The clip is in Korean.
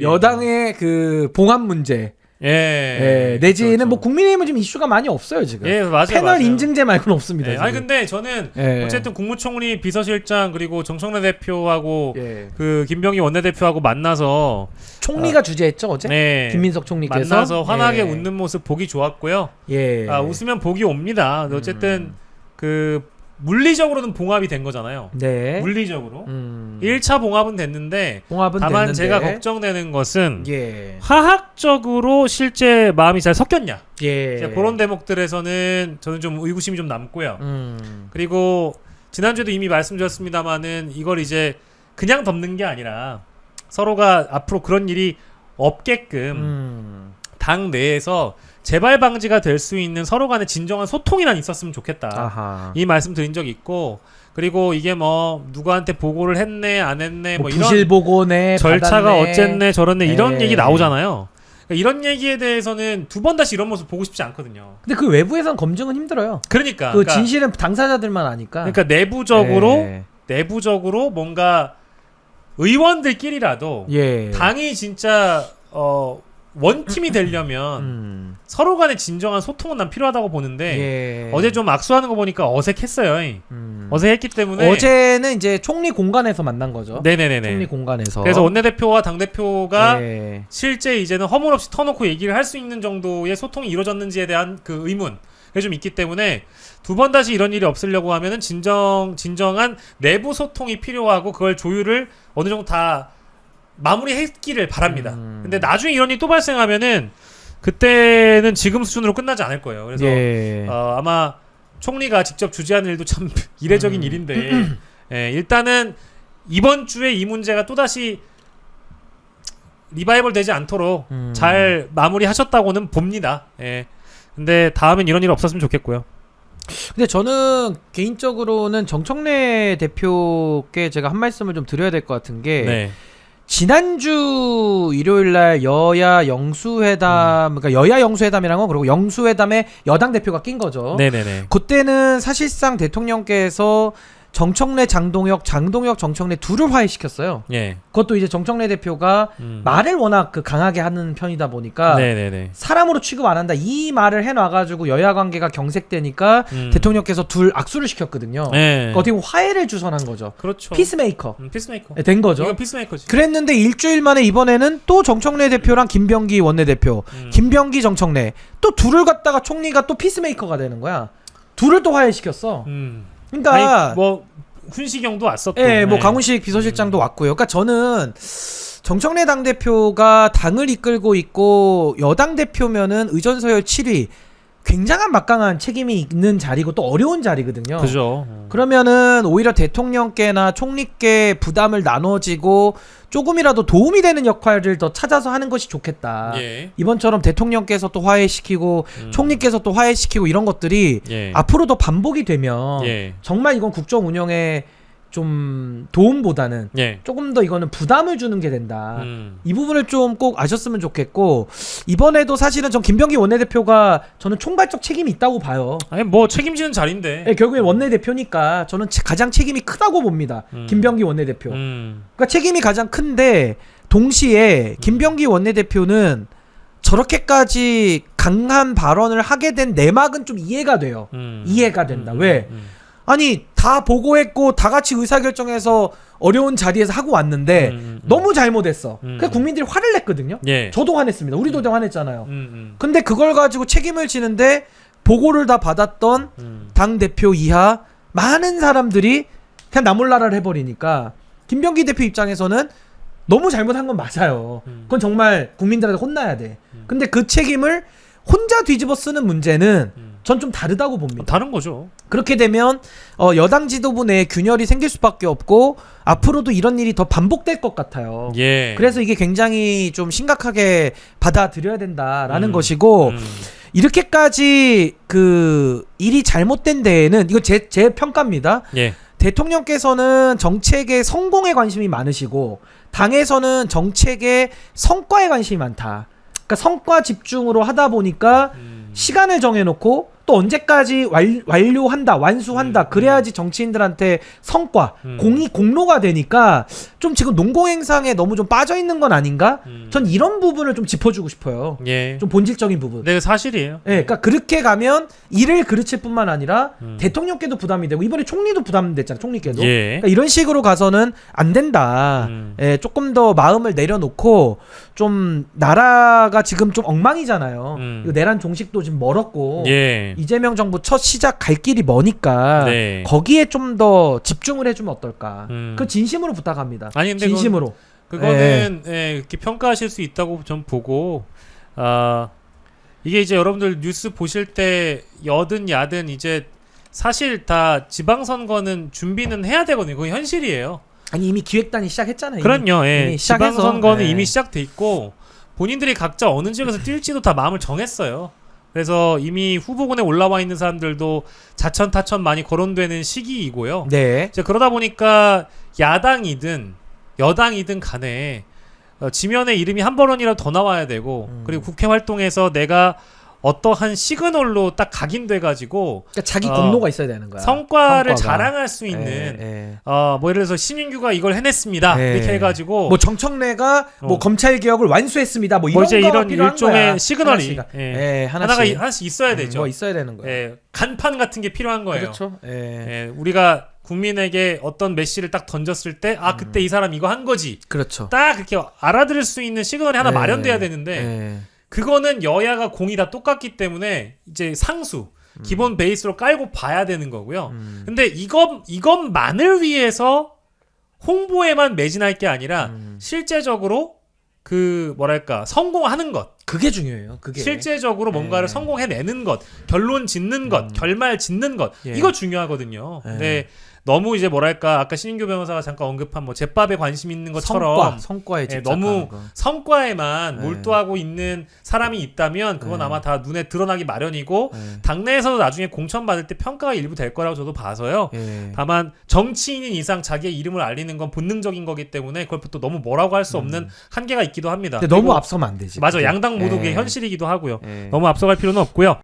여당의 그 봉합 문제, 예. 예, 내지는 그렇죠. 뭐 국민의힘은 지금 이슈가 많이 없어요 지금. 예, 맞아요. 패널 맞아요. 인증제 말고는 없습니다. 예, 아니. 근데 저는 예. 어쨌든 국무총리 비서실장 그리고 정청래 대표하고 예. 그 김병희 원내대표하고 만나서 총리가 주재했죠 어제. 네. 김민석 총리께서 만나서 환하게 예. 웃는 모습 보기 좋았고요. 예. 아, 웃으면 복이 옵니다. 어쨌든 음. 그 물리적으로는 봉합이 된 거잖아요. 네. 물리적으로. 음. 1차 봉합은 됐는데 봉합은 다만 됐는데. 제가 걱정되는 것은 예. 화학적으로 실제 마음이 잘 섞였냐. 예. 그런 대목들에서는 저는 좀 의구심이 좀 남고요. 음. 그리고 지난주에도 이미 말씀드렸습니다만은 이걸 이제 그냥 덮는 게 아니라 서로가 앞으로 그런 일이 없게끔 음. 당 내에서 재발 방지가 될 수 있는 서로 간의 진정한 소통이란 있었으면 좋겠다. 아하. 이 말씀 드린 적이 있고 그리고 이게 뭐 누구한테 보고를 했네 안 했네 뭐, 뭐 이런 부실 보고네 절차가 받았네. 어쨌네 저랬네 이런 예. 얘기 나오잖아요. 그러니까 이런 얘기에 대해서는 두 번 다시 이런 모습 보고 싶지 않거든요. 근데 그 외부에선 검증은 힘들어요. 그러니까 그 그러니까, 진실은 당사자들만 아니까. 그러니까 내부적으로 예. 내부적으로 뭔가 의원들끼리라도 예. 당이 진짜 어 원팀이 되려면 음. 서로 간의 진정한 소통은 난 필요하다고 보는데 예. 어제 좀 악수하는 거 보니까 어색했어요. 음. 어색했기 때문에 어제는 이제 총리 공간에서 만난 거죠. 네네네네. 총리 공간에서. 그래서 원내대표와 당대표가 예. 실제 이제는 허물없이 터놓고 얘기를 할 수 있는 정도의 소통이 이루어졌는지에 대한 그 의문 그게 좀 있기 때문에 두 번 다시 이런 일이 없으려고 하면은 진정 진정한 내부 소통이 필요하고 그걸 조율을 어느 정도 다 마무리했기를 바랍니다. 음. 근데 나중에 이런 일이 또 발생하면은 그때는 지금 수준으로 끝나지 않을 거예요. 그래서 예. 어, 아마 총리가 직접 주재하는 일도 참 이례적인 음. 일인데 예, 일단은 이번 주에 이 문제가 또 다시 리바이벌 되지 않도록 음. 잘 마무리하셨다고는 봅니다. 예. 근데 다음엔 이런 일 없었으면 좋겠고요. 근데 저는 개인적으로는 정청래 대표께 제가 한 말씀을 좀 드려야 될 것 같은 게 네. 지난주 일요일 날 여야 영수회담 그러니까 여야 영수회담이라는 건 그리고 영수회담에 여당 대표가 낀 거죠. 네네네. 그때는 사실상 대통령께서 정청래 장동혁 장동혁 정청래 둘을 화해시켰어요. 예. 그것도 이제 정청래 대표가 음. 말을 워낙 그 강하게 하는 편이다 보니까 네네네. 사람으로 취급 안 한다 이 말을 해놔가지고 여야 관계가 경색되니까 음. 대통령께서 둘 악수를 시켰거든요. 네. 그러니까 어떻게 보면 화해를 주선한 거죠. 그렇죠. 피스메이커 음, 피스메이커. 된 거죠. 이건 피스메이커지. 그랬는데 일주일 만에 이번에는 또 정청래 대표랑 김병기 원내대표, 음. 김병기 정청래 또 둘을 갖다가 총리가 또 피스메이커가 되는 거야. 둘을 또 화해시켰어. 음. 그러니까 아니, 뭐 훈시경도 왔었고. 예, 뭐 네. 강훈식 비서실장도 왔고요. 그러니까 저는 정청래 당 대표가 당을 이끌고 있고 여당 대표면은 의전서열 7위 굉장한 막강한 책임이 있는 자리고 또 어려운 자리거든요. 그죠. 음. 그러면은 오히려 대통령께나 총리께 부담을 나눠지고 조금이라도 도움이 되는 역할을 더 찾아서 하는 것이 좋겠다. 예. 이번처럼 대통령께서 또 화해시키고 음. 총리께서 또 화해시키고 이런 것들이 예. 앞으로 더 반복이 되면 예. 정말 이건 국정 운영에 좀 도움보다는 예. 조금 더 이거는 부담을 주는 게 된다. 음. 이 부분을 좀 꼭 아셨으면 좋겠고 이번에도 사실은 전 김병기 원내대표가 저는 총괄적 책임이 있다고 봐요. 아니 뭐 책임지는 자리인데. 예, 결국엔 원내대표니까 저는 체- 가장 책임이 크다고 봅니다. 음. 김병기 원내대표. 음. 그러니까 책임이 가장 큰데 동시에 김병기 원내대표는 저렇게까지 강한 발언을 하게 된 내막은 좀 이해가 돼요. 음. 이해가 된다. 음. 왜? 음. 아니 다 보고했고 다 같이 의사결정해서 어려운 자리에서 하고 왔는데 음, 음. 너무 잘못했어. 음. 그래서 국민들이 화를 냈거든요. 예. 저도 화냈습니다. 우리도 화냈잖아요. 음, 음. 근데 그걸 가지고 책임을 지는데 보고를 다 받았던 음. 당 대표 이하 많은 사람들이 그냥 나몰라라를 해버리니까 김병기 대표 입장에서는 너무 잘못한 건 맞아요. 음. 그건 정말 국민들한테 혼나야 돼. 음. 근데 그 책임을 혼자 뒤집어 쓰는 문제는 음. 전좀 다르다고 봅니다. 다른 거죠. 그렇게 되면 어, 여당 지도부 내에 균열이 생길 수밖에 없고 앞으로도 이런 일이 더 반복될 것 같아요. 예. 그래서 이게 굉장히 좀 심각하게 받아들여야 된다라는 음. 것이고 음. 이렇게까지 그 일이 잘못된 데에는 이거 제, 제 평가입니다. 예. 대통령께서는 정책의 성공에 관심이 많으시고 당에서는 정책의 성과에 관심이 많다. 그러니까 성과 집중으로 하다 보니까 음. 시간을 정해놓고 또 언제까지 완, 완료한다, 완수한다. 음, 그래야지 정치인들한테 성과, 음. 공이 공로가 되니까 좀 지금 농공행상에 너무 좀 빠져 있는 건 아닌가? 음. 전 이런 부분을 좀 짚어주고 싶어요. 예. 좀 본질적인 부분. 네, 사실이에요. 예, 그러니까 그렇게 가면 일을 그르칠 뿐만 아니라 음. 대통령께도 부담이 되고 이번에 총리도 부담됐잖아, 총리께도. 예. 그러니까 이런 식으로 가서는 안 된다. 음. 예, 조금 더 마음을 내려놓고 좀 나라가 지금 좀 엉망이잖아요. 음. 내란 종식도 지금 멀었고 예. 이재명 정부 첫 시작 갈 길이 머니까 네. 거기에 좀 더 집중을 해주면 어떨까. 음. 그 진심으로 부탁합니다. 아니 근데 진심으로. 그거는 예, 이렇게 평가하실 수 있다고 좀 보고 아 이게 이제 여러분들 뉴스 보실 때 여든 야든 이제 사실 다 지방선거는 준비는 해야 되거든요. 그건 현실이에요. 아니 이미 기획단이 시작했잖아요. 이미. 그럼요. 예. 이미 시작해서, 지방선거는 예. 이미 시작돼 있고 본인들이 각자 어느 지역에서 뛸지도 다 마음을 정했어요. 그래서 이미 후보군에 올라와 있는 사람들도 자천 타천 많이 거론되는 시기이고요. 네. 이제 그러다 보니까 야당이든 여당이든 간에 어, 지면에 이름이 한 번이라도 더 나와야 되고 음. 그리고 국회 활동에서 내가 어떠한 시그널로 딱 각인돼 가지고 그러니까 자기 어, 공로가 있어야 되는 거야. 성과를 성과가. 자랑할 수 예, 있는 예. 어, 뭐 예를 들어서 신윤규가 이걸 해냈습니다 네. 이렇게 해가지고 뭐 정청래가 뭐 어. 검찰 개혁을 완수했습니다. 뭐뭐 이런 이제 거가 이런 필요한 일종의 거야. 시그널이 하나씩. 예. 예, 하나가 하나씩. 이- 하나씩 있어야 음, 되죠. 뭐 있어야 되는 거야. 예, 간판 같은 게 필요한 거예요. 그렇죠. 예. 예, 우리가 국민에게 어떤 메시를 딱 던졌을 때 아 그때 이 사람 이거 한 거지 그렇죠. 딱 그렇게 알아들을 수 있는 시그널이 하나 예. 마련돼야 되는데 예. 그거는 여야가 공이 다 똑같기 때문에 이제 상수 기본 베이스로 깔고 봐야 되는 거고요. 음. 근데 이것 이것만을 위해서 홍보에만 매진할 게 아니라 음. 실제적으로 그 뭐랄까 성공하는 것, 그게 중요해요. 그게. 실제적으로 뭔가를 예. 성공해내는 것, 결론 짓는 것, 음. 결말 짓는 것 예. 이거 중요하거든요. 예. 근데 너무 이제 뭐랄까 아까 신인규 변호사가 잠깐 언급한 뭐 제밥에 관심 있는 것처럼 성과, 성과 에 예, 너무 거. 성과에만 네. 몰두하고 있는 사람이 있다면 그건 네. 아마 다 눈에 드러나기 마련이고 예. 당내에서도 나중에 공천 받을 때 평가가 일부 될 거라고 저도 봐서요. 예. 다만 정치인인 이상 자기의 이름을 알리는 건 본능적인 거기 때문에 그걸 또 너무 뭐라고 할 수 없는 한계가 있기도 합니다. 음. 근데 너무 앞서면 안 되지. 맞아 그게. 양당 모두 예. 그게 현실이기도 하고요. 예. 너무 앞서갈 필요는 없고요.